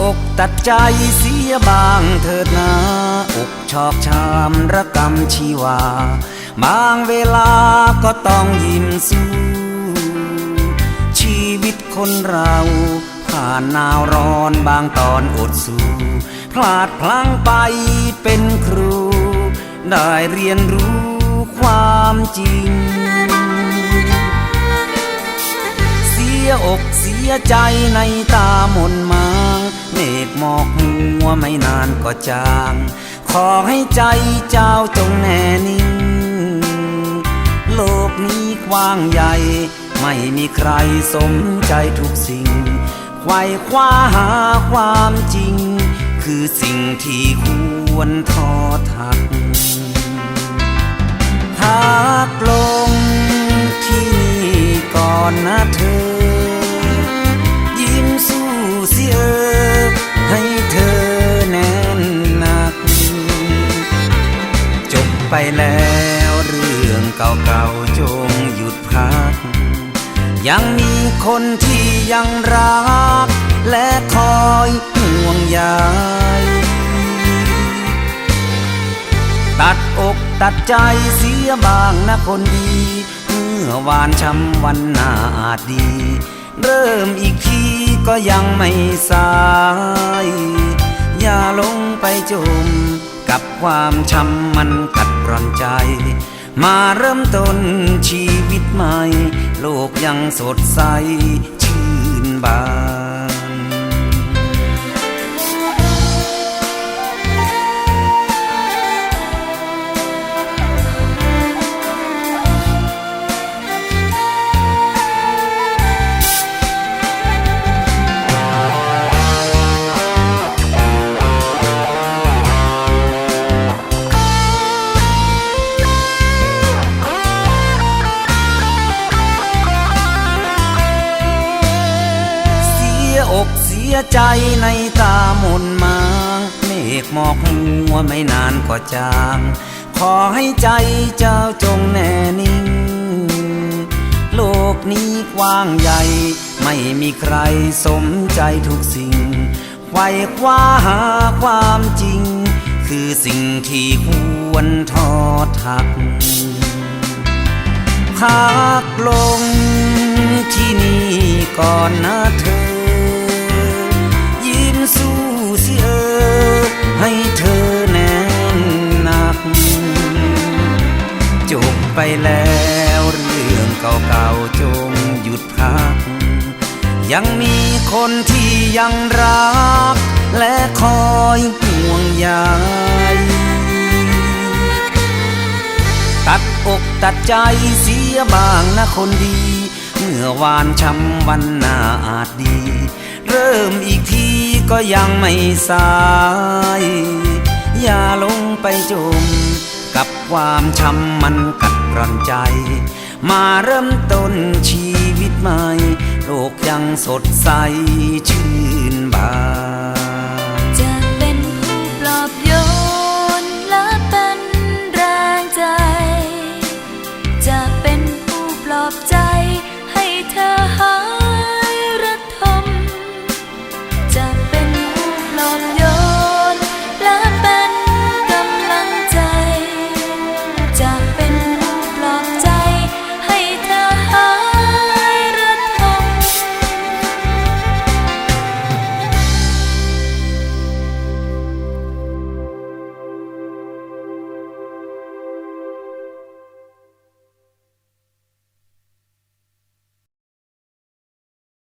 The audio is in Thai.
อกตัดใจเสียบางเถิดนาอกชอกชามระกำชีวา บางเวลาก็ต้องยิ้มสู้ชีวิตคนเราผ่านหนาวร้อนบางตอนอดสู้พลาดพลั้งไปเป็นครู ได้เรียนรู้ความจริง เสียอกเสียใจในตาหมนมา ฆหมอกมัวไม่นานก็จาง ขอให้ใจเจ้าจงแน่นิ่ง โลกนี้กว้างใหญ่ ไม่มีใครสมใจทุกสิ่งไขว่คว้าหาความจริง คือสิ่งที่ควรทอทัก เก่าๆจงหยุดพัก ยังมีคนที่ยังรัก และคอยห่วงใยตัดอกตัดใจเสียบางนะคนดีเมื่อวานช้ำวันหน้าอาจดี เริ่มอีกทีก็ยังไม่สาย อย่าลงไปจมกับความช้ำมันกัดร่อนใจ มาเริ่มต้นชีวิตใหม่ โลกยังสดใส ใจในตาหมนมางเมฆหมอกมัวไม่นานก็จาง ขอให้ใจเจ้าจงแน่นิ่ง โลกนี้กว้างใหญ่ ไม่มีใครสมใจทุกสิ่งไขว่คว้าหาความจริง คือสิ่งที่ควรทอดทักพักลงที่นี่ก่อนนะเธอ แล้วเรื่องเก่าๆจงหยุดพัก ยังมีคนที่ยังรัก และคอยห่วงใยตัดอกตัดใจเสียบางนะคนดี เมื่อวานช้ำวันหน้าอาจดี เริ่มอีกทีก็ยังไม่สาย อย่าลงไปจม กับความช้ำมันกัดร่อนใจ มาเริ่มต้นชีวิตใหม่ โลกยังสดใสชื่นบาน